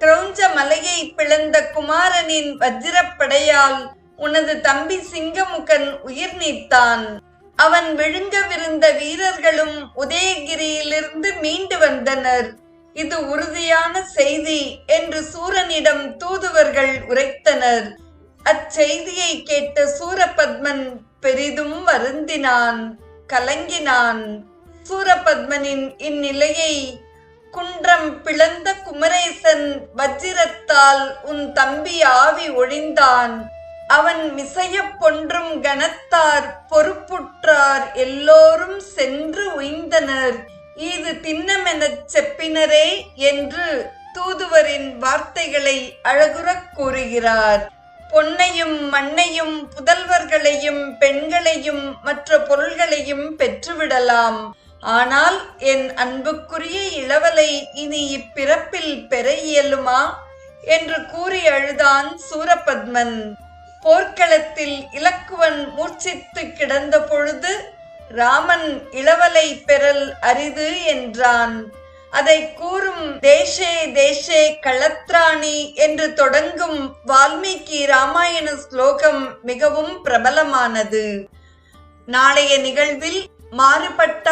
கிரௌஞ்ச மலையை பிளந்த குமாரனின் வஜ்ரப்படையால் உனது தம்பி சிங்கமுகன் உயிர் நீத்தான். அவன் விழுங்கவிருந்த வீரர்களும் உதயகிரியிலிருந்து மீண்டு வந்தனர். இது உறுதியான செய்தி என்று சூரனிடம் தூதுவர்கள் உரைத்தனர். அச்செய்தியை கேட்ட சூரபத்மன் பெரிதும் வருந்தினான் கலங்கினான். சூரபத்மனின் இந்நிலையை குன்றம் பிளந்த வஜ்ரத்தால் உன் தம்பி ஆவி ஒழிந்தான். அவன் மிசையப் பொன்றும் கனத்தார் பொறுப்புற்றார் எல்லோரும் சென்று உய்ந்தனர். இது திண்ணமெனச் செப்பினரே என்று தூதுவரின் வார்த்தைகளை அழகுறக் கூறுகிறார். பொன்னையும் மண்ணையும் புதல்வர்களையும் பெண்களையும் மற்ற பொருள்களையும் பெற்றுவிடலாம். ஆனால் என் அன்புக்குரிய இளவலை இனி இப்பிறப்பில் பெற இயலுமா? என்று கூறி அழுதான் சூரபத்மன். போர்க்களத்தில் இலக்குவன் மூர்ச்சித்து கிடந்த பொழுது ராமன் இளவலை பெறல் அரிது என்றான். அதை கூறும் தேசே தேசே களத்ராணி என்று தொடங்கும் வால்மீகி ராமாயண ஸ்லோகம் மிகவும் பிரபலமானது. நாளைய நிகழ்வில் மாறுபட்ட